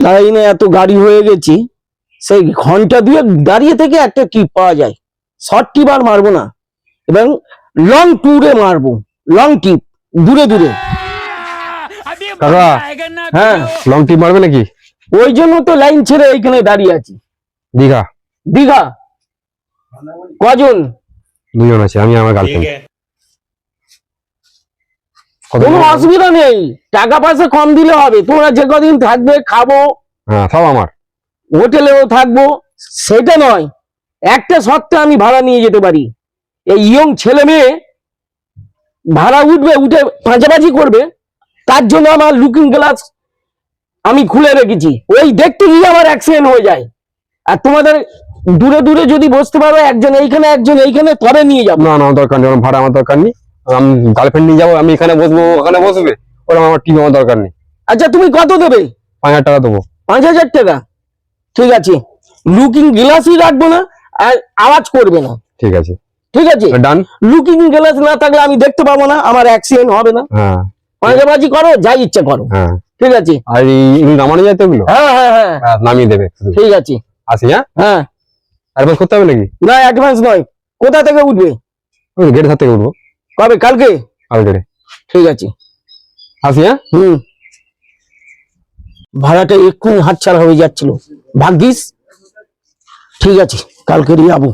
লাইনে এত গাড়ি হয়ে গেছি সেই ঘণ্টা দুয়েক দাঁড়িয়ে থেকে একটা টিপ পাওয়া যায়? শর্ট টিপ আর মারবো না। এবং লং ট্যুরে মারবো। লং টিপ দূরে দূরে। কাকা হ্যাঁ লং টিপ মারবে নাকি? ওই জন্য তো লাইন ছেড়ে এইখানে দাঁড়িয়ে আছি। দীঘা? দীঘা। কজন? দুজন আছে আমি আমার গার্লফ্রেন্ড কোনো অসুবিধা নেই। টাকা পয়সা কম দিলে হবে। তোমরা যে কদিন থাকবে খাব। হ্যাঁ সব আমার। হোটেলেও থাকব। সেটা নয়। একটা সত্ত্বে আমি ভাড়া নিয়ে যেতে পারি। এই ইয়ং ছেলে মেয়ে ভাড়া উঠবে উঠে পাঁচাপাচি করবে তার জন্য আমার লুকিং গ্লাস আমি খুলে রেখেছি। ওই দেখতে গিয়ে আমার অ্যাক্সিডেন্ট হয়ে যায়। আর তোমাদের দূরে দূরে যদি বসতে পারো একজন এইখানে একজন এইখানে তবে নিয়ে যাব। না না দরকার নেই। ভাড়া আমার দরকার নেই। আমি গার্লফ্রেন্ড নিয়ে যাব আমি এখানে বসবো ওখানে বসবে ওরকম আমার টিপ আমার দরকার নেই। আচ্ছা তুমি কত দেবে? পাঁচ হাজার টাকা দেবো। পাঁচ হাজার টাকা? ঠিক আছে। লুকিং গ্লাসই রাখব না আর আওয়াজ করবে না। ঠিক আছে। ঠিক আছে? ডান লুকিং গ্লাস না থাকলে আমি দেখতে পাবো না আমার অ্যাক্সিডেন্ট হবে না। হ্যাঁ। পাঁচাবাজি করো যা ইচ্ছা করো। হ্যাঁ। ঠিক আছে? আর নামানো যায় তো এগুলো হ্যাঁ হ্যাঁ হ্যাঁ। হ্যাঁ, নামিয়ে দেবে। ঠিক আছে। আসি হ্যাঁ? হ্যাঁ। অ্যাডভান্স করতে হবে নাকি? না অ্যাডভান্স নয়। কোথা থেকে উঠবে? গেটের সাথে থেকে উঠবো। কবে? কালকে? কালকে ঠিক আছে। আসি হ্যাঁ? হুম। ভাড়াটা এক্ষুনি হাতছাড়া হয়ে যাচ্ছিল। ভাগ্যিস? ঠিক আছে কালকে যাব